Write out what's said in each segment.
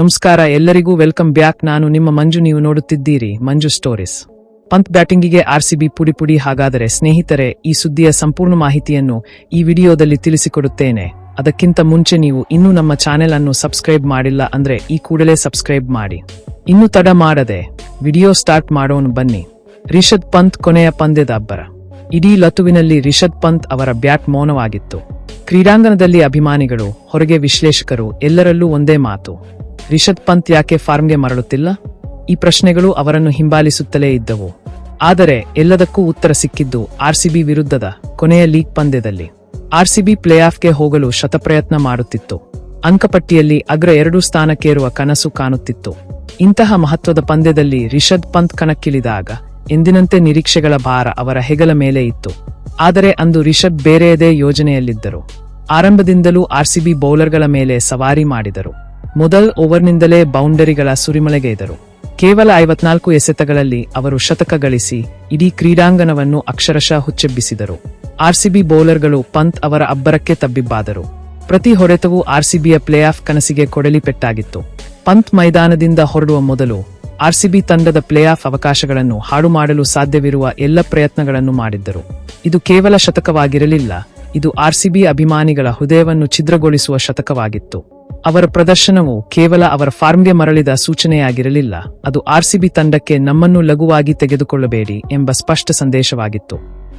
ನಮಸ್ಕಾರ, ಎಲ್ಲರಿಗೂ welcome back. ನಾನು ನಿಮ್ಮ ಮಂಜು, ನೀವು ನೋಡುತ್ತಿದ್ದೀರಿ ಮಂಜು ಸ್ಟೋರೀಸ್. ಪಂತ್ ಬ್ಯಾಟಿಂಗಿಗೆ ಆರ್ಸಿಬಿ ಪುಡಿ ಪುಡಿ. ಹಾಗಾದರೆ ಸ್ನೇಹಿತರೆ, ಈ ಸುದ್ದಿಯ ಸಂಪೂರ್ಣ ಮಾಹಿತಿಯನ್ನು ಈ ವಿಡಿಯೋದಲ್ಲಿ ತಿಳಿಸಿಕೊಡುತ್ತೇನೆ. ಅದಕ್ಕಿಂತ ಮುಂಚೆ ನೀವು ಇನ್ನೂ ನಮ್ಮ ಚಾನೆಲ್ ಅನ್ನು ಸಬ್ಸ್ಕ್ರೈಬ್ ಮಾಡಿಲ್ಲ ಅಂದ್ರೆ ಈ ಕೂಡಲೇ ಸಬ್ಸ್ಕ್ರೈಬ್ ಮಾಡಿ. ಇನ್ನು ತಡ ಮಾಡದೆ ವಿಡಿಯೋ ಸ್ಟಾರ್ಟ್ ಮಾಡೋನು ಬನ್ನಿ. ರಿಷದ್ ಪಂತ್ ಕೊನೆಯ ಪಂದ್ಯದ ಅಬ್ಬರ. ಇಡೀ ಲತುವಿನಲ್ಲಿ ರಿಷದ್ ಪಂತ್ ಅವರ ಬ್ಯಾಟ್ ಮೌನವಾಗಿತ್ತು. ಕ್ರೀಡಾಂಗಣದಲ್ಲಿ ಅಭಿಮಾನಿಗಳು, ಹೊರಗೆ ವಿಶ್ಲೇಷಕರು ಎಲ್ಲರಲ್ಲೂ ಒಂದೇ ಮಾತು. ರಿಷಬ್ ಪಂತ್ ಯಾಕೆ ಫಾರ್ಮ್ಗೆ ಮರಳುತ್ತಿಲ್ಲ? ಈ ಪ್ರಶ್ನೆಗಳು ಅವರನ್ನು ಹಿಂಬಾಲಿಸುತ್ತಲೇ ಇದ್ದವು. ಆದರೆ ಎಲ್ಲದಕ್ಕೂ ಉತ್ತರ ಸಿಕ್ಕಿದ್ದು ಆರ್ಸಿಬಿ ವಿರುದ್ಧದ ಕೊನೆಯ ಲೀಗ್ ಪಂದ್ಯದಲ್ಲಿ. ಆರ್ಸಿಬಿ ಪ್ಲೇ ಆಫ್ಗೆ ಹೋಗಲು ಶತಪ್ರಯತ್ನ ಮಾಡುತ್ತಿತ್ತು. ಅಂಕಪಟ್ಟಿಯಲ್ಲಿ ಅಗ್ರ ಎರಡು ಸ್ಥಾನಕ್ಕೇರುವ ಕನಸು ಕಾಣುತ್ತಿತ್ತು. ಇಂತಹ ಮಹತ್ವದ ಪಂದ್ಯದಲ್ಲಿ ರಿಷದ್ ಪಂತ್ ಕಣಕ್ಕಿಳಿದಾಗ ಎಂದಿನಂತೆ ನಿರೀಕ್ಷೆಗಳ ಭಾರ ಅವರ ಹೆಗಲ ಮೇಲೆ ಇತ್ತು. ಆದರೆ ಅಂದು ರಿಷಬ್ ಬೇರೆಯದೇ ಯೋಜನೆಯಲ್ಲಿದ್ದರು. ಆರಂಭದಿಂದಲೂ ಆರ್ಸಿಬಿ ಬೌಲರ್ಗಳ ಮೇಲೆ ಸವಾರಿ ಮಾಡಿದರು. ಮೊದಲ್ ಓವರ್ನಿಂದಲೇ ಬೌಂಡರಿಗಳ ಸುರಿಮಳೆಗೈದರು ಕೇವಲ ಐವತ್ನಾಲ್ಕು ಎಸೆತಗಳಲ್ಲಿ ಅವರು ಶತಕ ಗಳಿಸಿ ಇಡೀ ಕ್ರೀಡಾಂಗಣವನ್ನು ಅಕ್ಷರಶಃ ಹುಚ್ಚೆಬ್ಬಿಸಿದರು. ಆರ್ಸಿಬಿ ಬೌಲರ್ಗಳು ಪಂತ್ ಅವರ ಅಬ್ಬರಕ್ಕೆ ತಬ್ಬಿಬ್ಬಾದರು. ಪ್ರತಿ ಹೊಡೆತವೂ ಆರ್ಸಿಬಿಯ ಪ್ಲೇ ಆಫ್ ಕನಸಿಗೆ ಕೊಡಲಿ ಪೆಟ್ಟಾಗಿತ್ತು. ಪಂತ್ ಮೈದಾನದಿಂದ ಹೊರಡುವ ಮೊದಲು ಆರ್ಸಿಬಿ ತಂಡದ ಪ್ಲೇ ಆಫ್ ಅವಕಾಶಗಳನ್ನು ಹಾಳು ಮಾಡಲು ಸಾಧ್ಯವಿರುವ ಎಲ್ಲ ಪ್ರಯತ್ನಗಳನ್ನು ಮಾಡಿದ್ದರು. ಇದು ಕೇವಲ ಶತಕವಾಗಿರಲಿಲ್ಲ, ಇದು ಆರ್ಸಿಬಿ ಅಭಿಮಾನಿಗಳ ಹೃದಯವನ್ನು ಛಿದ್ರಗೊಳಿಸುವ ಶತಕವಾಗಿತ್ತು. ಅವರ ಪ್ರದರ್ಶನವು ಕೇವಲ ಅವರ ಫಾರ್ಮ್ಗೆ ಮರಳಿದ ಸೂಚನೆಯಾಗಿರಲಿಲ್ಲ. ಅದು ಆರ್ಸಿಬಿ ತಂಡಕ್ಕೆ ನಮ್ಮನ್ನು ಲಘುವಾಗಿ ತೆಗೆದುಕೊಳ್ಳಬೇಡಿ ಎಂಬ ಸ್ಪಷ್ಟ ಸಂದೇಶವಾಗಿತ್ತು.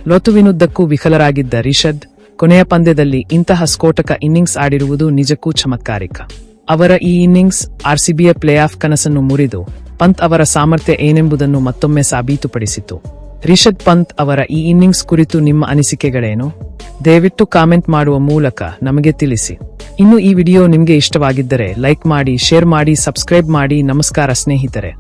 ಲೊತುವಿನುದ್ದಕ್ಕೂ ವಿಫಲರಾಗಿದ್ದ ರಿಷದ್, ಕೊನೆಯ ಪಂದ್ಯದಲ್ಲಿ ಇಂತಹ ಸ್ಫೋಟಕ ಇನ್ನಿಂಗ್ಸ್ ಆಡಿರುವುದು ನಿಜಕ್ಕೂ ಚಮತ್ಕಾರಿಕ. ಅವರ ಈ ಇನ್ನಿಂಗ್ಸ್ ಆರ್ಸಿಬಿಯ ಪ್ಲೇ ಆಫ್ ಕನಸನ್ನು ಮುರಿದು, ಪಂತ್ ಅವರ ಸಾಮರ್ಥ್ಯ ಏನೆಂಬುದನ್ನು ಮತ್ತೊಮ್ಮೆ ಸಾಬೀತುಪಡಿಸಿತು. ರಿಷದ್ ಪಂತ್ ಅವರ ಈ ಇನ್ನಿಂಗ್ಸ್ ಕುರಿತು ನಿಮ್ಮ ಅನಿಸಿಕೆಗಳೇನು? ದಯವಿಟ್ಟು ಕಾಮೆಂಟ್ ಮಾಡುವ ಮೂಲಕ ನಮಗೆ ತಿಳಿಸಿ. ಇನ್ನು ಈ ವಿಡಿಯೋ ನಿಮಗೆ ಇಷ್ಟವಾಗಿದ್ದರೆ ಲೈಕ್ ಮಾಡಿ, ಶೇರ್ ಮಾಡಿ, ಸಬ್ಸ್ಕ್ರೈಬ್ ಮಾಡಿ. ನಮಸ್ಕಾರ ಸ್ನೇಹಿತರೆ.